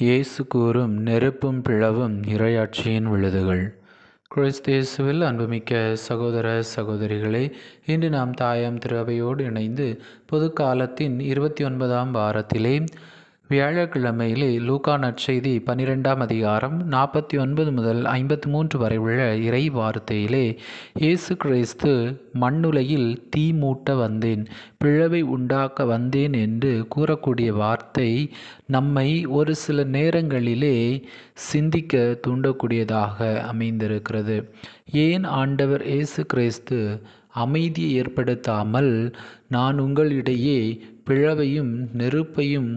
இயேசு கூறும் நெருப்பும் பிளவும் இறையாட்சியின் விழுதுகள். கிறிஸ்தேசுவில் அன்புமிக்க சகோதர சகோதரிகளே இன்று நாம் தாயம் திருவையோடு இணைந்து பொது காலத்தின் இருபத்தி ஒன்பதாம் வாரத்திலே வியாழக்கிழமையிலே லூகா நற்செய்தி பன்னிரெண்டாம் அதிகாரம் நாற்பத்தி ஒன்பது முதல் ஐம்பத்தி மூன்று வரை உள்ள இறை வார்த்தையிலே இயேசு கிறிஸ்து மண்ணுலையில் தீ மூட்ட வந்தேன் பிழவை உண்டாக்க வந்தேன் என்று கூறக்கூடிய வார்த்தை நம்மை ஒரு சில நேரங்களிலே சிந்திக்க தூண்டக்கூடியதாக அமைந்திருக்கிறது. ஏன் ஆண்டவர் இயேசு கிறிஸ்து அமைதியை ஏற்படுத்தாமல் நான் உங்களிடையே பிழவையும் நெருப்பையும்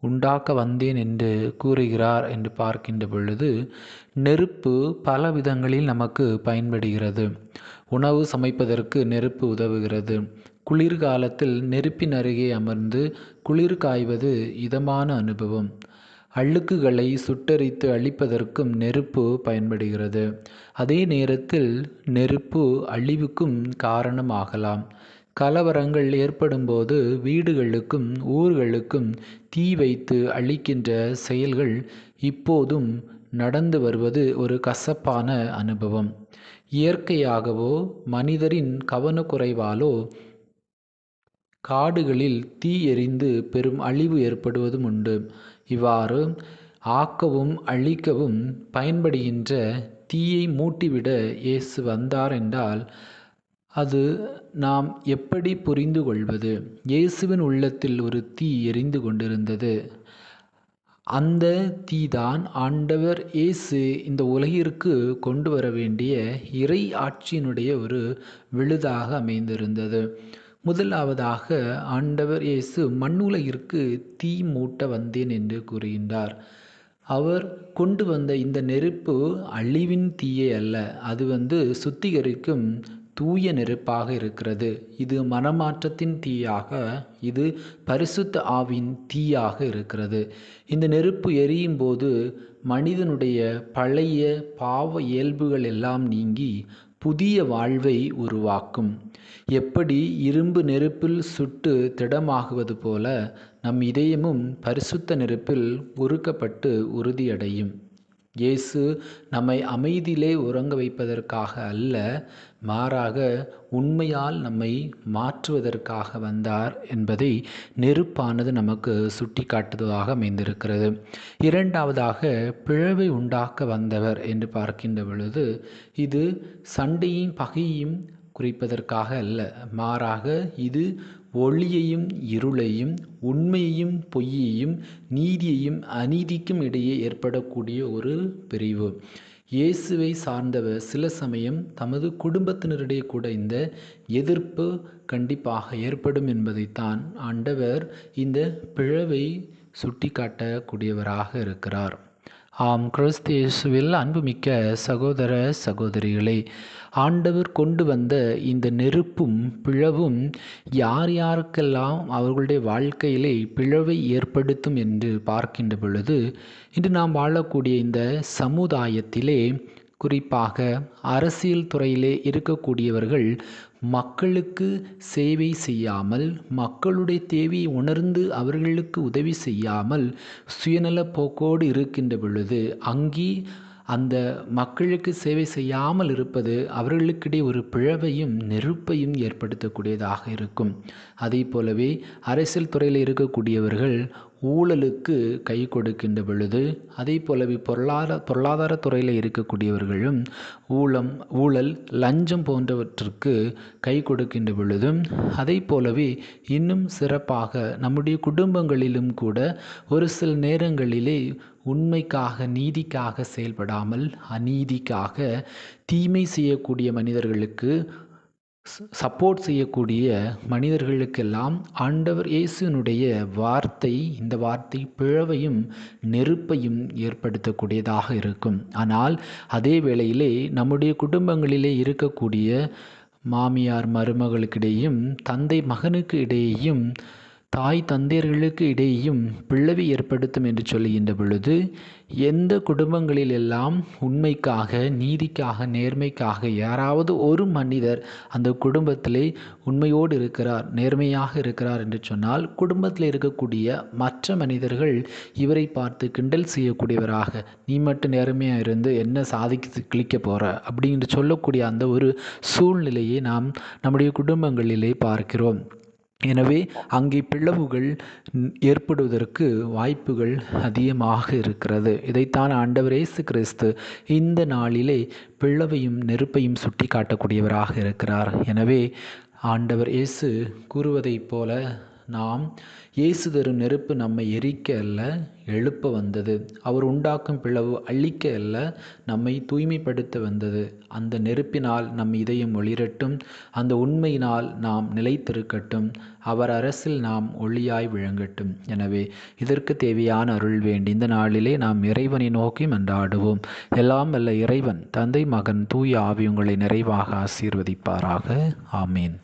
உண்டாக்க வந்தேன் என்று கூறுகிறார் என்று பார்க்கின்ற பொழுது நெருப்பு பல விதங்களில் நமக்கு பயன்படுகிறது. உணவு சமைப்பதற்கு நெருப்பு உதவுகிறது. குளிர்காலத்தில் நெருப்பின் அருகே அமர்ந்து குளிர் காய்வது இதமான அனுபவம். அழுக்குகளை சுட்டரித்து அழிப்பதற்கும் நெருப்பு பயன்படுகிறது. அதே நேரத்தில் நெருப்பு அழிவுக்கும் காரணமாகலாம். கலவரங்கள் ஏற்படும்போது வீடுகளுக்கும் ஊர்களுக்கும் தீ வைத்து அழிக்கின்ற செயல்கள் இப்போதும் நடந்து வருவது ஒரு கசப்பான அனுபவம். இயற்கையாகவோ மனிதரின் கவனக்குறைவாலோ காடுகளில் தீ எரிந்து பெரும் அழிவு ஏற்படுவதும் உண்டு. இவ்வாறு ஆக்கவும் அழிக்கவும் பயன்படுகின்ற தீயை மூட்டிவிட இயேசு வந்தார் என்றால் அது நாம் எப்படி புரிந்து கொள்வது? இயேசுவின் உள்ளத்தில் ஒரு தீ எரிந்து கொண்டிருந்தது. அந்த தீதான் ஆண்டவர் இயேசு இந்த உலகிற்கு கொண்டு வர வேண்டிய இறை ஆட்சியினுடைய ஒரு விழுதாக அமைந்திருந்தது. முதலாவதாக ஆண்டவர் இயேசு மண்ணுலகிற்கு தீ மூட்ட வந்தேன் என்று கூறுகின்றார். அவர் கொண்டு வந்த இந்த நெருப்பு அழிவின் தீயே அல்ல. அது வந்து சுத்திகரிக்கும் தூய நெருப்பாக இருக்கிறது. இது மனமாற்றத்தின் தீயாக இது பரிசுத்த ஆவின் தீயாக இருக்கிறது. இந்த நெருப்பு எரியும் போது மனிதனுடைய பழைய பாவ இயல்புகள் எல்லாம் நீங்கி புதிய வாழ்வை உருவாக்கும். எப்படி இரும்பு நெருப்பில் சுட்டு திடமாகுவது போல நம் இதயமும் பரிசுத்த நெருப்பில் உருக்கப்பட்டு உறுதியடையும். இயேசு நம்மை அமைதியிலே உறங்க வைப்பதற்காக அல்ல மாறாக உண்மையால் நம்மை மாற்றுவதற்காக வந்தார் என்பதை நெருப்பானது நமக்கு சுட்டி காட்டுவதாக அமைந்திருக்கிறது. இரண்டாவதாக பிழவை உண்டாக்க வந்தவர் என்று பார்க்கின்ற பொழுது இது சண்டையும் பகையும் குறிப்பதற்காக அல்ல. மாறாக இது ஒளியையும் இருளையும் உண்மையையும் பொய்யையும் நீதியையும் அநீதிக்கும் இடையே ஏற்படக்கூடிய ஒரு பிரிவு. இயேசுவை சார்ந்தவர் சில சமயம் தமது குடும்பத்தினரிடையே கூட இந்த எதிர்ப்பு கண்டிப்பாக ஏற்படும் என்பதைத்தான் ஆண்டவர் இந்த பிழவை சுட்டிக்காட்டக்கூடியவராக இருக்கிறார். ஆம் கிறிஸ்தியேசுவில் அன்புமிக்க சகோதர சகோதரிகளே ஆண்டவர் கொண்டு வந்த இந்த நெருப்பும் பிளவும் யார் யாருக்கெல்லாம் அவர்களுடைய வாழ்க்கையிலே பிளவை ஏற்படுத்தும் என்று பார்க்கின்ற பொழுது இன்று நாம் வாழக்கூடிய இந்த சமுதாயத்திலே குறிப்பாக அரசியல் துறையிலே இருக்கக்கூடியவர்கள் மக்களுக்கு சேவை செய்யாமல் மக்களுடைய தேவையை உணர்ந்து அவர்களுக்கு உதவி செய்யாமல் சுயநல போக்கோடு இருக்கின்ற பொழுது அங்கே அந்த மக்களுக்கு சேவை செய்யாமல் இருப்பது அவர்களுக்கிடையே ஒரு பிழவையும் நெருப்பையும் ஏற்படுத்தக்கூடியதாக இருக்கும். அதே போலவே அரசியல் துறையில் இருக்கக்கூடியவர்கள் ஊழலுக்கு கை கொடுக்கின்ற பொழுது அதே போலவே பொருளாதார பொருளாதார துறையில் இருக்கக்கூடியவர்களும் ஊழம் ஊழல் லஞ்சம் போன்றவற்றிற்கு கை கொடுக்கின்ற பொழுதும் அதே போலவே இன்னும் சிறப்பாக நம்முடைய குடும்பங்களிலும் கூட ஒரு சில நேரங்களிலே உண்மைக்காக நீதிக்காக செயல்படாமல் அநீதிக்காக தீமை செய்யக்கூடிய மனிதர்களுக்கு சப்போர்ட் செய்யக்கூடிய மனிதர்களுக்கெல்லாம் ஆண்டவர் இயேசுனுடைய வார்த்தை இந்த வார்த்தை பிழவையும் நெருப்பையும் ஏற்படுத்தக்கூடியதாக இருக்கும். ஆனால் அதே வேளையிலே நம்முடைய குடும்பங்களிலே இருக்கக்கூடிய மாமியார் மருமகளுக்கிடையும் தந்தை மகனுக்கு இடையேயும் தாய் தந்தையர்களுக்கு இடையேயும் பிளவு ஏற்படுத்தும் என்று சொல்லுகின்ற பொழுது எந்த குடும்பங்களில் எல்லாம் உண்மைக்காக நீதிக்காக நேர்மைக்காக யாராவது ஒரு மனிதர் அந்த குடும்பத்திலே உண்மையோடு இருக்கிறார் நேர்மையாக இருக்கிறார் என்று சொன்னால் குடும்பத்தில் இருக்கக்கூடிய மற்ற மனிதர்கள் இவரை பார்த்து கிண்டல் செய்யக்கூடியவராக நீ மட்டும் நேர்மையாக இருந்து என்ன சாதிக்க கிழிக்க போகிற அப்படின்னு சொல்லக்கூடிய அந்த ஒரு சூழ்நிலையை நாம் நம்முடைய குடும்பங்களிலே பார்க்கிறோம். எனவே அங்கே பிளவுகள் ஏற்படுவதற்கு வாய்ப்புகள் அதிகமாக இருக்கிறது. இதைத்தான் ஆண்டவர் இயேசு கிறிஸ்து இந்த நாளிலே பிளவையும் நெருப்பையும் சுட்டி காட்டக்கூடியவராக இருக்கிறார். எனவே ஆண்டவர் இயேசு கூறுவதைப் போல நாம் இயேசு தரும் நெருப்பு நம்மை எரிக்க அல்ல எழுப்ப வந்தது. அவர் உண்டாக்கும் பிளவு அழிக்க அல்ல நம்மை தூய்மைப்படுத்த வந்தது. அந்த நெருப்பினால் நம் இதயம் ஒளிரட்டும் அந்த உண்மையினால் நாம் நிலைத்திருக்கட்டும். அவர் அரசில் நாம் ஒளியாய் விளங்கட்டும். எனவே இதற்கு தேவையான அருள் வேண்டி இந்த நாளிலே நாம் இறைவனை நோக்கி மன்றாடுவோம். எல்லாம் அல்ல இறைவன் தந்தை மகன் தூய ஆவி உங்களை நிறைவாக ஆசீர்வதிப்பாராக. ஆமீன்.